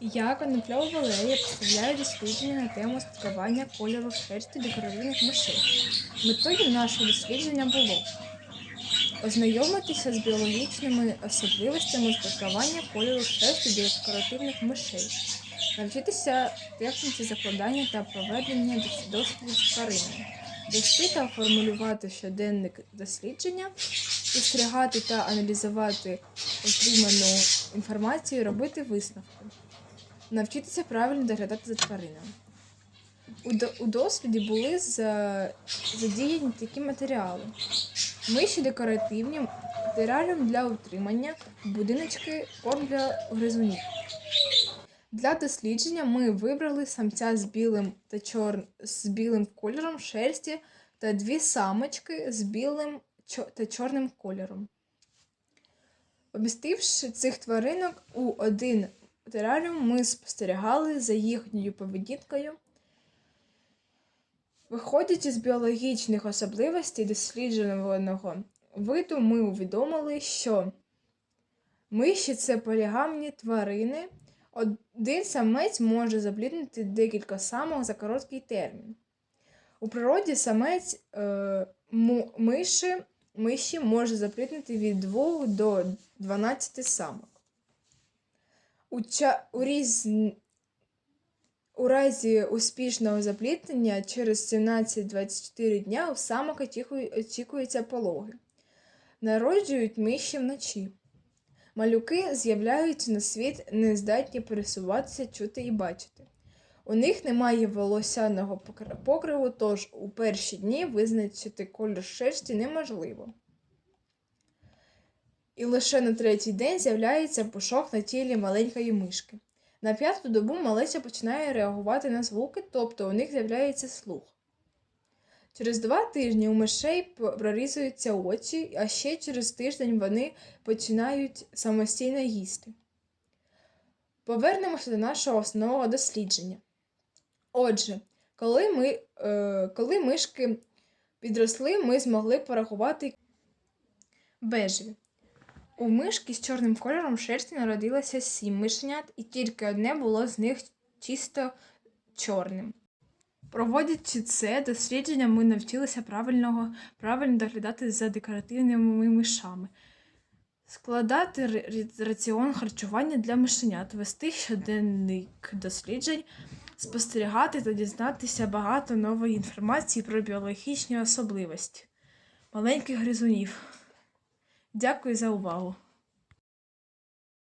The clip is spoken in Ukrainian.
Я Конопльова Валерія представляю дослідження на тему спілкування кольору шерсті декоративних мишей. Метою нашого дослідження було ознайомитися з біологічними особливостями спілкування кольору шерсті декоративних мишей, навчитися техніці закладання та проведення дослідів з тваринами, вести та формулювати щоденник дослідження, спостерігати та аналізувати отриману інформацію, робити висновки. Навчитися правильно доглядати за тваринами. У, до- у досліді були за, задіяні такі матеріали: миші декоративні, тераріум для утримання, будиночки, корм для гризунів. Для дослідження ми вибрали самця з білим та чор... з білим кольором шерсті та дві самочки з білим та чорним кольором. Помістивши цих тваринок у один тераріум, ми спостерігали за їхньою поведінкою. Виходячи з біологічних особливостей досліджуваного виду, ми увідомили, що миші це полігамні тварини. Один самець може запліднити декілька самок за короткий термін. У природі самець е, миші, миші може запліднити від 2 до 12 самок. У, ча- у, різ... у разі успішного запліднення через 17-24 дня у самок очікуються пологи. Народжують миші вночі. Малюки з'являються на світ нездатні пересуватися, чути і бачити. У них немає волосяного покриву, тож у перші дні визначити колір шерсті неможливо. І лише на третій день з'являється пушок на тілі маленької мишки. На п'яту добу малеча починає реагувати на звуки, тобто у них з'являється слух. Через два тижні у мишей прорізуються очі, а ще через тиждень вони починають самостійно їсти. Повернемося до нашого основного дослідження. Отже, коли, ми, е, коли мишки підросли, ми змогли порахувати бежеві. У мишки з чорним кольором шерсті народилося сім мишенят, і тільки одне було з них чисто чорним. Проводячи це дослідження, ми навчилися правильного, правильно доглядати за декоративними мишами, складати раціон харчування для мишенят, вести щоденник досліджень, спостерігати та дізнатися багато нової інформації про біологічні особливості маленьких гризунів. Дякую за увагу!